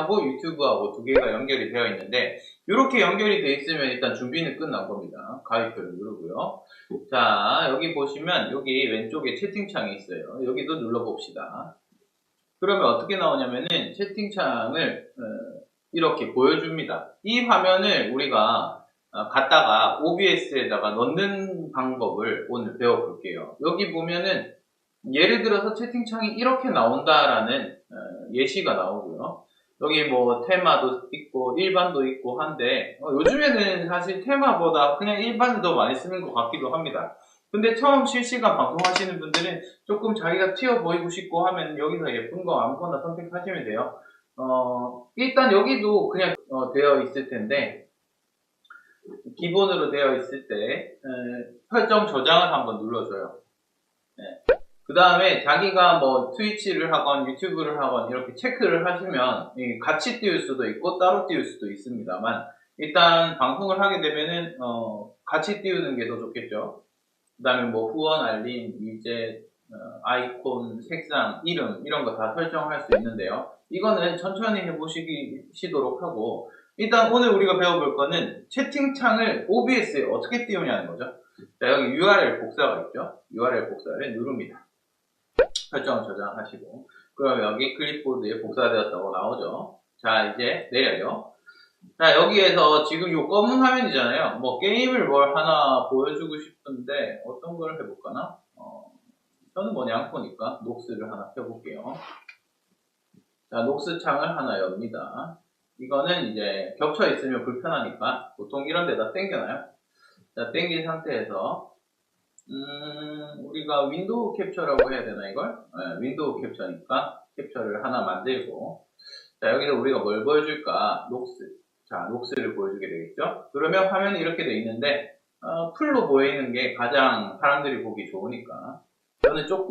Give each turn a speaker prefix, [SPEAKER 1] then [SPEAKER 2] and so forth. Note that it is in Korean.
[SPEAKER 1] 페이지하고 유튜브하고 두 개가 연결이 되어 있는데 이렇게 연결이 되어 있으면 일단 준비는 끝난 겁니다. 가입표를 누르고요. 자 여기 보시면 여기 왼쪽에 채팅창이 있어요. 여기도 눌러봅시다. 그러면 어떻게 나오냐면은 채팅창을 어, 이렇게 보여줍니다. 이 화면을 우리가 어, 갖다가 OBS에다가 넣는 방법을 오늘 배워볼게요. 여기 보면은 예를 들어서 채팅창이 이렇게 나온다라는 어, 예시가 나오고요. 여기 뭐 테마도 있고 일반도 있고 한데 어, 요즘에는 사실 테마보다 그냥 일반을 더 많이 쓰는 것 같기도 합니다. 근데 처음 실시간 방송하시는 분들은 조금 자기가 튀어 보이고 싶고 하면 여기서 예쁜 거 아무거나 선택하시면 돼요. 어, 일단 여기도 그냥 어, 되어 있을 텐데 기본으로 되어 있을 때 에, 설정 저장을 한번 눌러줘요. 그 다음에 자기가 뭐 트위치를 하건 유튜브를 하건 이렇게 체크를 하시면 이 같이 띄울 수도 있고 따로 띄울 수도 있습니다만 일단 방송을 하게 되면은 어, 같이 띄우는 게 더 좋겠죠. 그 다음에 뭐 후원 알림, 위젯, 어, 아이콘, 색상, 이름 이런 거 다 설정할 수 있는데요. 이거는 천천히 해보시도록 하고 일단 오늘 우리가 배워볼 거는 채팅창을 OBS에 어떻게 띄우냐는 거죠. 자 여기 URL 복사가 있죠. URL 복사를 누릅니다. 설정을 저장하시고 그럼 여기 클립보드에 복사되었다고 나오죠. 자 이제 내려요. 자 여기에서 지금 요 검은 화면이잖아요. 뭐 게임을 뭘 하나 보여주고 싶은데 어떤 걸 해볼까나? 어, 저는 뭐 양코니까 녹스를 하나 펴볼게요. 자 녹스 창을 하나 엽니다. 이거는 이제 겹쳐 있으면 불편하니까 보통 이런 데다 당겨놔요. 자 당긴 상태에서 음, 우리가 윈도우 캡처라고 해야 되나 이걸? 네, 윈도우 캡처니까 캡처를 하나 만들고 자 여기서 우리가 뭘 보여줄까? 녹스 자 녹스를 보여주게 되겠죠? 그러면 화면이 이렇게 돼 있는데 어, 풀로 보이는 게 가장 사람들이 보기 좋으니까 저는 조금